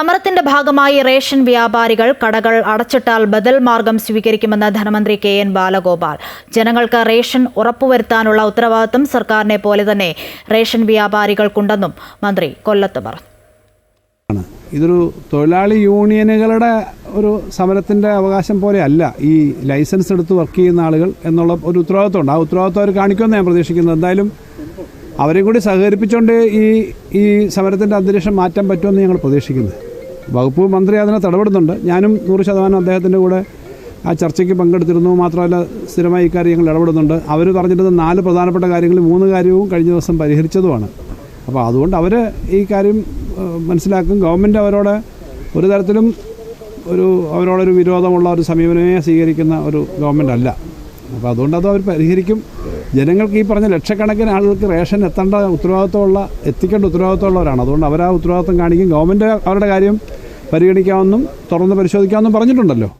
സമരത്തിന്റെ ഭാഗമായി റേഷൻ വ്യാപാരികൾ കടകൾ അടച്ചിട്ടാൽ ബദൽ മാർഗം സ്വീകരിക്കുമെന്ന് ധനമന്ത്രി കെ എൻ ബാലഗോപാൽ. ജനങ്ങൾക്ക് റേഷൻ ഉറപ്പുവരുത്താനുള്ള ഉത്തരവാദിത്തം സർക്കാരിനെ പോലെ തന്നെ റേഷൻ വ്യാപാരികൾക്കുണ്ടെന്നും മന്ത്രി കൊല്ലത്ത് പറഞ്ഞു. ഇതൊരു തൊഴിലാളി യൂണിയനുകളുടെ ഒരു സമരത്തിന്റെ അവകാശം പോലെ അല്ല ഈ ലൈസൻസ് എടുത്ത് വർക്ക് ചെയ്യുന്ന ആളുകൾ എന്നുള്ള ഒരു ഉത്തരവാദിത്വമുണ്ട് ആ ഉത്തരവാദിത്വം അവർ കാണിക്കുമെന്ന് ഞാൻ പ്രതീക്ഷിക്കുന്നത് എന്തായാലും അവരെയും കൂടി സഹകരിപ്പിച്ചുകൊണ്ട് ഈ ഈ സമരത്തിന്റെ അന്തരീക്ഷം മാറ്റാൻ പറ്റുമെന്ന് ഞങ്ങൾ പ്രതീക്ഷിക്കുന്നത് വകുപ്പ് മന്ത്രി അതിനകത്ത് ഇടപെടുന്നുണ്ട് ഞാനും നൂറ് ശതമാനം അദ്ദേഹത്തിന്റെ കൂടെ ആ ചർച്ചയ്ക്ക് പങ്കെടുത്തിരുന്നു. മാത്രമല്ല സ്ഥിരമായി ഇക്കാര്യം ഞങ്ങൾ ഇടപെടുന്നുണ്ട്. അവർ പറഞ്ഞിരുന്ന നാല് പ്രധാനപ്പെട്ട കാര്യങ്ങളിൽ മൂന്ന് കാര്യവും കഴിഞ്ഞ ദിവസം പരിഹരിച്ചതുമാണ്. അപ്പോൾ അതുകൊണ്ട് അവർ ഈ കാര്യം മനസ്സിലാക്കും. ഗവൺമെന്റ് അവരോട് ഒരു തരത്തിലും ഒരു അവരോടൊരു വിരോധമുള്ള ഒരു സമീപനമേ സ്വീകരിക്കുന്ന ഒരു ഗവൺമെന്റ് അല്ല. അപ്പോൾ അതുകൊണ്ട് അത് അവർ പരിഹരിക്കും. ജനങ്ങൾക്ക് ഈ പറഞ്ഞ ലക്ഷക്കണക്കിന് ആളുകൾക്ക് റേഷൻ എത്തേണ്ട ഉത്തരവാദിത്തമുള്ള എത്തിക്കേണ്ട ഉത്തരവാദിത്തമുള്ളവരാണ് അതുകൊണ്ട് അവർ ആ ഉത്തരവാദിത്തം കാണിക്കും. ഗവൺമെന്റ് അവരുടെ കാര്യം പരിഗണിക്കാമെന്നും തുറന്ന് പരിശോധിക്കാമെന്നും പറഞ്ഞിട്ടുണ്ടല്ലോ.